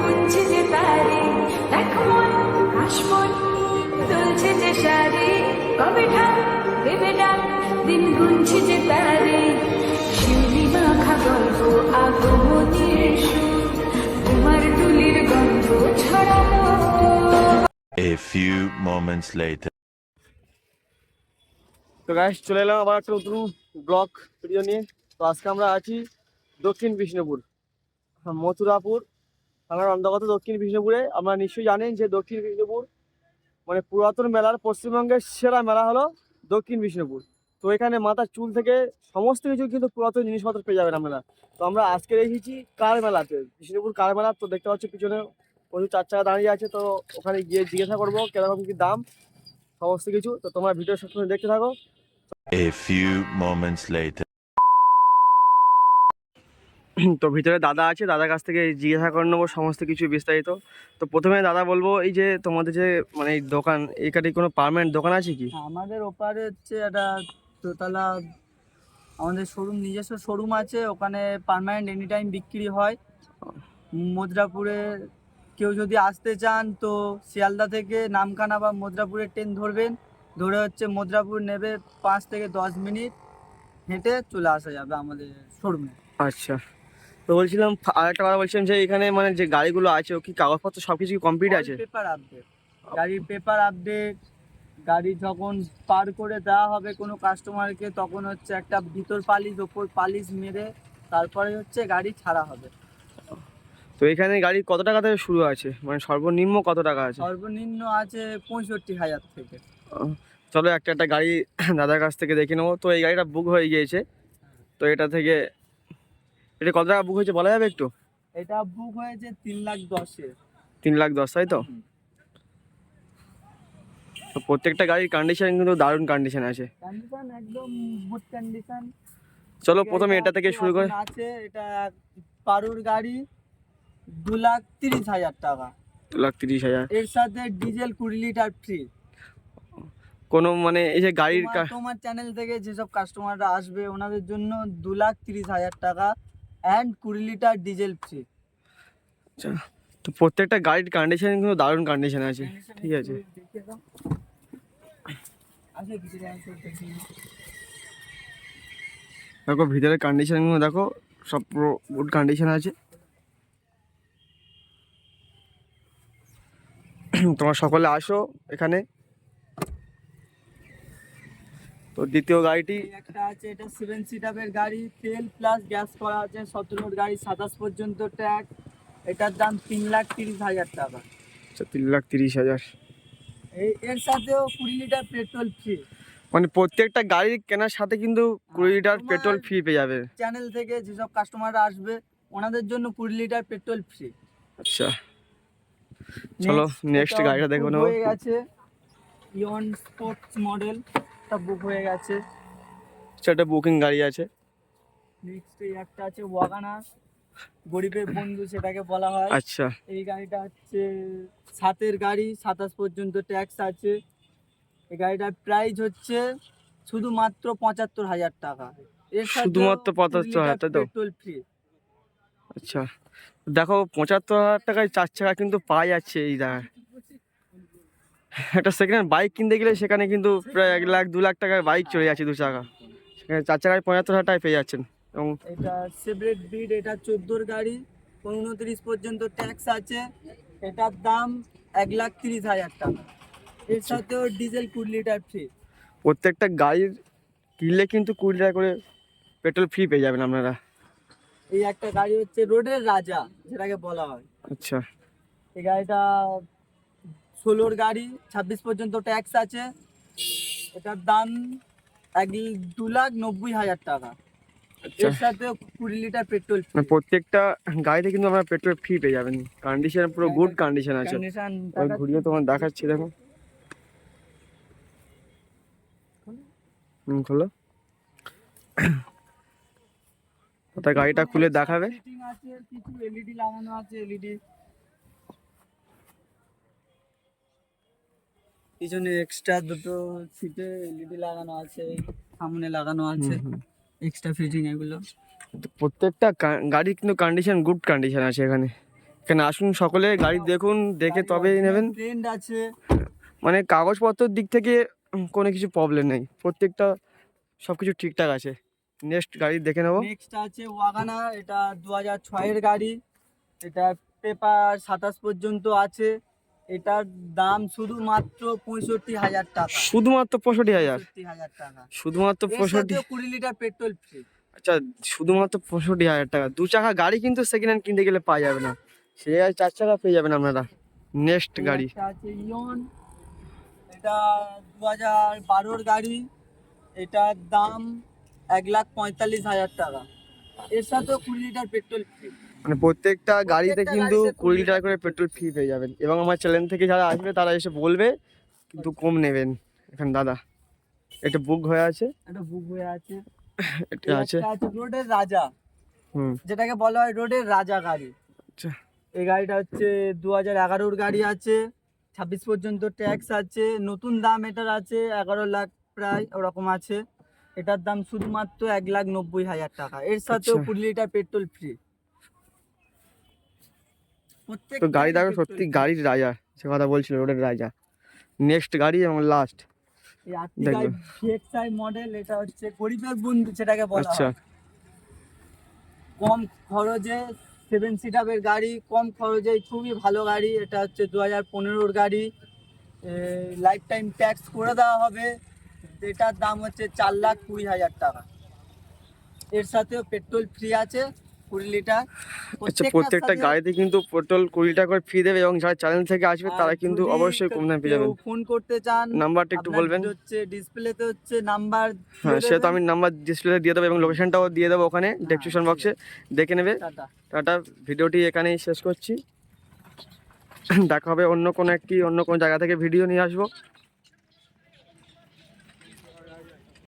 গুনছে যে তারে। দেখো মন হাসমন দুলছে যে সারে। কবে ঢাক দেবে ডাক দিন গুনছে যে তারে। শিউলি মাখা গল্প আগমনের সুর তোমার তুলির গন্ধ ছড়ানো। A few moments later. তো গাইস চলে এলাম আবার একটা নতুন ব্লক ভিডিও নিয়ে। তো আজকে আমরা আছি দক্ষিণ বিষ্ণুপুর মথুরাপুর। আমার অন্তর্গত দক্ষিণ বিষ্ণুপুরে। আপনারা নিশ্চয়ই জানেন যে দক্ষিণ বিষ্ণুপুর মানে পুরাতন মেলার পশ্চিমবঙ্গের সেরা মেলা হলো দক্ষিণ বিষ্ণুপুর। তো এখানে মাথার চুল থেকে সমস্ত কিছু কিন্তু পুরাতন জিনিসপত্র পেয়ে যাবেন আপনারা। তো আমরা আজকে এসেছি কার মেলাতে? বিষ্ণুপুর কার মেলা? তো দেখতে পাচ্ছি পিছনে প্রচুর চার চাকা দাঁড়িয়ে আছে, তো ওখানে গিয়ে জিজ্ঞাসা করব কীরকম কি দাম, সমস্ত কিছু। তো তোমরা ভিডিও সবসময় দেখতে থাকো। A few moments later. তো ভিতরে দাদা আছে দাদার কাছ থেকে জিজ্ঞাসা করে নেব সমস্ত কিছু বিস্তারিত। তো প্রথমে দাদা বলব এই যে তোমাদের যে মানে এই দোকান এইখানে কোনো পারমানেন্ট দোকান আছে কি? আমাদের ওপারে হচ্ছে একটা দোতলা আমাদের শোরুম নিজস্ব শোরুম আছে ওখানে পারমানেন্ট এনি টাইম বিক্রি হয়। মুদ্রাপুরে কেউ যদি আসতে চান তো শিয়ালদা থেকে নামখানা বা মুদ্রাপুরের ট্রেন ধরবেন। ধরে হচ্ছে মুদ্রাপুর নেবে পাঁচ থেকে দশ মিনিট হেঁটে চলে আসা যাবে আমাদের শোরুমে আচ্ছা। তো বলছিলাম আর একটা কথা বলছিলাম যে এখানে মানে যে গাড়িগুলো আছে ও কি কাগজপত্র সব কিছু কমপ্লিট আছে? পেপার আপডেট গাড়ির পেপার আপডেট গাড়ি যখন পার করে দেওয়া হবে কোনো কাস্টমারকে তখন হচ্ছে একটা ভিতর পালিশ ওপর পালিশ মেরে তারপরে হচ্ছে গাড়ি ছাড়া হবে। তো এখানে গাড়ি কত টাকা থেকে শুরু আছে? মানে সর্বনিম্ন কত টাকা আছে? সর্বনিম্ন আছে পঁয়ষট্টি হাজার থেকে। চলো একটা একটা গাড়ি দাদার কাছ থেকে দেখে নেব। তো এই গাড়িটা বুক হয়ে গিয়েছে। তো এটা থেকে এটা কত টাকা বুক হয়েছে বলা যাবে একটু? এটা বুক হয়েছে তিন লাখ দশের। তিন লাখ দশ তাই তো? তো প্রত্যেকটা গাড়ির কন্ডিশন কিন্তু দারুণ কন্ডিশন আছে। কন্ডিশন একদম গুড কন্ডিশন চলো প্রথমে এটা থেকে শুরু করে। আছে এটা পারুর গাড়ি দু লাখ তিরিশ হাজার টাকা। দু লাখ তিরিশ হাজার। এর সাথে ডিজেল কুড়ি লিটার ফ্রি কোনো মানে এই যে গাড়ির তোমার চ্যানেল থেকে যেসব কাস্টমাররা আসবে ওনাদের জন্য দু লাখ তিরিশ হাজার টাকা অ্যান্ড কুড়ি লিটার ডিজেল ফ্রি আচ্ছা, তো প্রত্যেকটা গাড়ির কন্ডিশন কিন্তু দারুণ কন্ডিশন আছে ঠিক আছে। দেখো ভিতরের কন্ডিশনগুলো দেখো সব পুরো গুড কন্ডিশন আছে। তোমার সকলে আসো এখানে। তো দ্বিতীয় গাড়িটি? একটা আছে এটা সেভেন সিটারের গাড়ি তেল প্লাস গ্যাস করা আছে সতেরোর গাড়ি সাতাশ পর্যন্ত ট্যাগ এটার দাম তিন লাখ তিরিশ হাজার টাকা। আচ্ছা তিন লাখ তিরিশ হাজার। এই এর সাথেও কুড়ি লিটার পেট্রোল ফ্রি মানে প্রত্যেকটা গাড়ি কেনার সাথে কিন্তু কুড়ি লিটার পেট্রোল ফ্রি পেয়ে যাবে। চ্যানেল থেকে যেসব কাস্টমাররা আসবে ওনাদের জন্য কুড়ি লিটার পেট্রোল ফ্রি আচ্ছা। চলো নেক্সট গাড়িটা নেব। হয়ে গেছে ইয়ন স্পোর্টস মডেল টা বুক হয়ে গেছে। একটা বুকিং গাড়ি আছে। নেক্সট একটা আছে ওয়াগানার গরিবের বন্ধু সেটাকে বলা হয়। আচ্ছা। এই গাড়িটা হচ্ছে সাতের গাড়ি সাতাশ পর্যন্ত ট্যাক্স আছে। এই গাড়িটার প্রাইস হচ্ছে শুধুমাত্র পঁচাত্তর হাজার টাকা। এর শুধুমাত্র 75,000 কুড়ি লিটার তাই তো? পেট্রোল ফ্রি আচ্ছা। দেখো পঁচাত্তর হাজার টাকায় চার চাকা কিন্তু পাওয়া যাচ্ছে এই জায়গায়। একটা সেকেন্ড হ্যান্ড বাইক কিনতে গেলে সেখানে কিন্তু প্রায় এক লাখ দু লাখ টাকার বাইক চলে যাচ্ছে দু চাকা সেখানে চার চাকায় পঁচাত্তর হাজার টাকায় পেয়ে যাচ্ছেন। এবং এটা সেপারেট বিড এটা চোদ্দোর গাড়ি উনত্রিশ পর্যন্ত ট্যাক্স আছে। এটার দাম এক লাখ তিরিশ হাজার টাকা। এর সাথেও ডিজেল কুড়ি লিটার ফ্রি প্রত্যেকটা গাড়ির কিনলে কিন্তু কুড়ি টাকা করে পেট্রোল ফ্রি পেয়ে যাবেন আপনারা। এই একটা গাড়ি হচ্ছে রোডের রাজা যেটাকে বলা হয়। আচ্ছা। এই গাড়িটা ষোলোর গাড়ি ছাব্বিশ পর্যন্ত ট্যাক্স আছে। এটার দাম এক দু লাখ নব্বই হাজার টাকা। আচ্ছা। এর সাথে কুড়ি লিটার পেট্রোল মানে প্রত্যেকটা গাড়িতে কিন্তু আপনারা পেট্রোল ফ্রি পেয়ে যাবেন। কন্ডিশন পুরো গুড কন্ডিশন আছে। কন্ডিশন আমি ঘুরিয়ে তোমার দেখাচ্ছি দেখো। খোলো। ওটা গাড়িটা খুলে দেখাবে? আছে কিছু এলইডি লাগানো আছে এলইডি পিছনে এক্সট্রা দুটো সিটে এলইডি লাগানো আছে সামনে লাগানো আছে এক্সট্রা ফিটিং এগুলো। প্রত্যেকটা গাড়ির কিন্তু কন্ডিশন গুড কন্ডিশন আছে এখানে। এখানে আসুন সকলে গাড়ি দেখুন দেখে তবেই নেবেন। ট্রেন্ড আছে। মানে কাগজপত্রের দিক থেকে কোনো কিছু প্রবলেম নেই। প্রত্যেকটা সব কিছু ঠিকঠাক আছে। নেক্সট গাড়ি দেখে নেব। নেক্সট আছে ওয়াগানা এটা দু হাজার ছয়ের গাড়ি। এটা পেপার সাতাশ পর্যন্ত আছে। এটার দাম শুধুমাত্র পঁয়ষট্টি হাজার টাকা। শুধুমাত্র পঁয়ষট্টি হাজার? হাজার টাকা। শুধুমাত্র পঁয়ষট্টি কুড়ি লিটার পেট্রোল ফ্রি আচ্ছা শুধুমাত্র পঁয়ষট্টি হাজার টাকা। দু চাকা গাড়ি কিন্তু সেকেন্ড হ্যান্ড কিনতে গেলে পাওয়া যাবে না। সে চার চাকা পেয়ে যাবেন আপনারা। নেক্সট গাড়ি। আছে ইয়ন এটা দু হাজার বারোর গাড়ি। এটার দাম এক লাখ পঁয়তাল্লিশ হাজার টাকা। এর সাথেও কুড়ি লিটার পেট্রোল ফ্রি মানে প্রত্যেকটা গাড়িতে কিন্তু কুড়ি লিটার করে পেট্রোল ফ্রি পেয়ে যাবেন। এবং আমার চ্যানেল থেকে যারা আসবে তারা এসে বলবে কিন্তু কম নেবেন। এখানে দাদা এটা বুক হয়ে আছে। একটা বুক হয়ে আছে। এটা আছে। রোডের রাজা। হুম। যেটাকে বলা হয় রোডের রাজা গাড়ি। আচ্ছা। এই গাড়িটা হচ্ছে দু হাজার এগারোর গাড়ি আছে। ছাব্বিশ পর্যন্ত ট্যাক্স আছে। নতুন দাম এটার আছে এগারো লাখ প্রায় ওরকম আছে। এটার দাম শুধুমাত্র এক লাখ নব্বই হাজার টাকা। এর সাথেও আচ্ছা। কুড়ি লিটার পেট্রোল ফ্রি তো গাড়ি দেখো সত্যি গাড়ির রাজা সে কথা বলছিল রোডের রাজা। নেক্সট গাড়ি এবং লাস্ট মডেল এটা হচ্ছে গরিবের বন্ধু যেটাকে বলা আচ্ছা। হয়। কম খরচে সেভেন সিটারের গাড়ি কম খরচে খুবই ভালো গাড়ি এটা হচ্ছে দু হাজার পনেরোর গাড়ি। লাইফ টাইম ট্যাক্স করে দেওয়া হবে এটার দাম হচ্ছে চার লাখ কুড়ি হাজার টাকা। এর সাথেও পেট্রোল ফ্রি আছে। কুড়ি লিটার। আচ্ছা প্রত্যেকটা গাড়িতে কিন্তু পেট্রোল কুড়ি টাকা করে ফ্রি দেবে এবং যারা চ্যানেল থেকে আসবে তারা কিন্তু অবশ্যই কম দামে পেয়ে যাবেন। ফোন করতে চান নাম্বারটা একটু বলবেন। হচ্ছে ডিসপ্লেতে হচ্ছে নাম্বার হ্যাঁ সে তো আমি নাম্বার ডিসপ্লেতে দিয়ে দেবো এবং লোকেশনটাও দিয়ে দেবো ওখানে ডেসক্রিপশন বক্সে দেখে নেবে। টাটা। টাটা ভিডিওটি এখানেই শেষ করছি। দেখা হবে অন্য কোনো একটি অন্য কোনো জায়গা থেকে ভিডিও নিয়ে আসব।